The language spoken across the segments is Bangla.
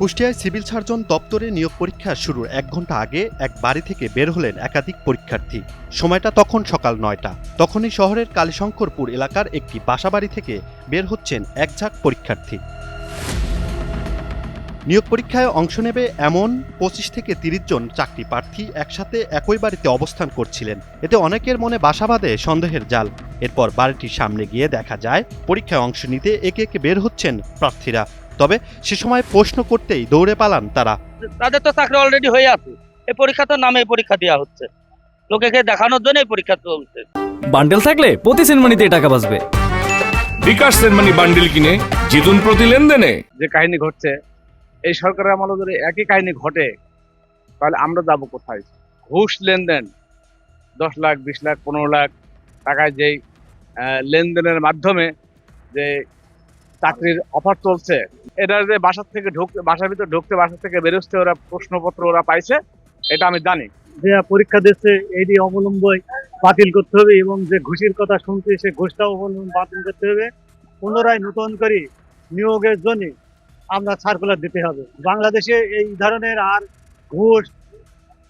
কুষ্টিয়ায় সিভিল সার্জন দপ্তরে নিয়োগ পরীক্ষা শুরুর এক ঘণ্টা আগে এক বাড়ি থেকে বের হলেন একাধিক পরীক্ষার্থী। সময়টা তখন সকাল নয়টা। তখনই শহরের কালীশঙ্করপুর এলাকার একটি বাসাবাড়ি থেকে বের হচ্ছেন এক ঝাঁক পরীক্ষার্থী। নিয়োগ পরীক্ষায় অংশ নেবে এমন পঁচিশ থেকে তিরিশ জন চাকরি প্রার্থী একসাথে একই বাড়িতে অবস্থান করছিলেন। এতে অনেকের মনে বাসা বাঁধে সন্দেহের জাল। এরপর বাড়িটির সামনে গিয়ে দেখা যায়, পরীক্ষায় অংশ নিতে একে একে বের হচ্ছেন প্রার্থীরা। তবে সে সময় প্রশ্ন করতেই দৌড়ে পালান তারা। তাদের তো চাকরি অলরেডি হয়ে আছে। এই পরীক্ষা তো নামে পরীক্ষা দেওয়া হচ্ছে। লোকেকে দেখানোর জন্য এই পরীক্ষা চলছে। বান্ডেল থাকলে প্রতি সেনমানিতে টাকা বাঁচবে। বিকাশ সেনমানি বান্ডিল কিনে জিতুন প্রতি লেনদেনে। যে কাহিনী ঘটছে এই সরকারের আমলে যদি একই কাহিনী ঘটে তাহলে আমরা যাব কোথায়? ঘুষ লেনদেন দশ লাখ বিশ লাখ পনেরো লাখ টাকায় যেই আহ, লেনদেনের মাধ্যমে যে চাকরির অফার চলছে। এটা যে বাসার থেকে ঢুকতে বাসার ভিতরে ঢুকতে বাসার থেকে বেরোতে ওরা প্রশ্নপত্র ওরা পাইছে, এটা আমি জানি। যে পরীক্ষা দিচ্ছে এটি অবলম্বন বাতিল করতে হবে এবং যে ঘুষির কথা শুনছে, সে ঘুষটাও অবলম্বন বাতিল করতে হবে। পুনরায় নতুন করে নিয়োগের জন্য আমরা সার্কুলার দিতে হবে। বাংলাদেশে এই ধরনের আর ঘুষ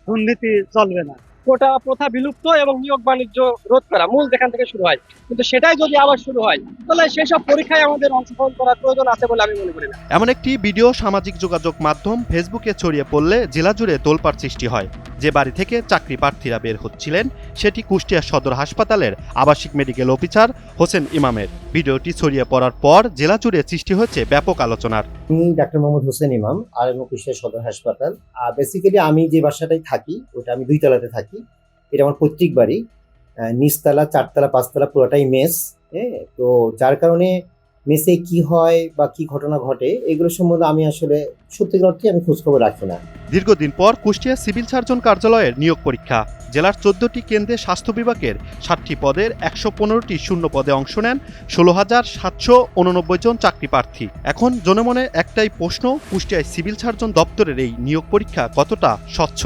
দুর্নীতি চলবে না। কোটা প্রথা বিলুপ্ত এবং নিয়োগ বাণিজ্য রোধ করা মূল যেখান থেকে শুরু হয়। কিন্তু সেটাই যদি আবার শুরু হয়, তাহলে সেই সব পরীক্ষায় আমাদের অংশগ্রহণ করার প্রয়োজন আছে বলে আমি মনে করি না। এমন একটি ভিডিও সামাজিক যোগাযোগ মাধ্যম ফেসবুকে ছড়িয়ে পড়লে জেলা জুড়ে তোলপাড় সৃষ্টি হয়। যে বাড়ি থেকে চাকরি প্রার্থীরা বের হচ্ছিলেন, সেটি কুষ্টিয়া সদর হাসপাতালের আবাসিক মেডিকেল অফিসার হোসেন ইমামের। ভিডিওটি ছড়িয়ে পড়ার পর জেলা জুড়ে সৃষ্টি হয়েছে ব্যাপক আলোচনার। আমি ডাক্তার মোহাম্মদ হোসেন ইমাম আর এম কুষ্টিয়া সদর হাসপাতাল। আর বেসিক্যালি আমি যে বাসাটায় থাকি, ওটা আমি দুই তলাতে থাকি। এটা আমার পৈতৃক বাড়ি। নিচতলা, চারতলা, পাঁচতলা পুরোটাই মেস হ্যাঁ? তো যার কারণে মেসে কি হয় বা কি ঘটনা ঘটে, এগুলো সম্বন্ধে আমি আসলে সত্যিকার অর্থে আমি খোঁজখবর রাখি না। দীর্ঘদিন পর কুষ্টিয়া সিভিল সার্জন কার্যালয়ের নিয়োগ পরীক্ষা। জেলার চোদ্দটি কেন্দ্রে স্বাস্থ্য বিভাগের ষাটটি পদের একশো পনেরোটি শূন্য পদে অংশ নেন, ষোলো হাজার সাতশো উননব্বই জন চাকরি প্রার্থী। এখন জনমনে একটাই প্রশ্ন, কুষ্টিয়ায় সিভিল সার্জন দপ্তরের এই নিয়োগ পরীক্ষা কতটা স্বচ্ছ?